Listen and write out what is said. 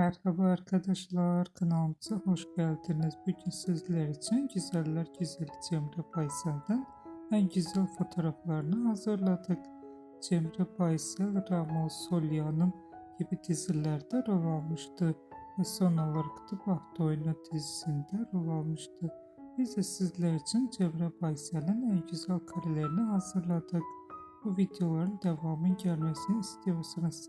Merhaba arkadaşlar, kanalımıza hoş geldiniz. Bugün sizler için Güzeller Güzeli Cemre Baysal'dan en güzel fotoğraflarını hazırladık. Cemre Baysal, Ramos Solya'nın gibi dizilerde rol almıştı ve son olarak da Baht Oyunu dizisinde rol almıştı. Biz de sizler için Cemre Baysal'ın en güzel karelerini hazırladık. Bu videoların devamının gelmesini istiyorsanız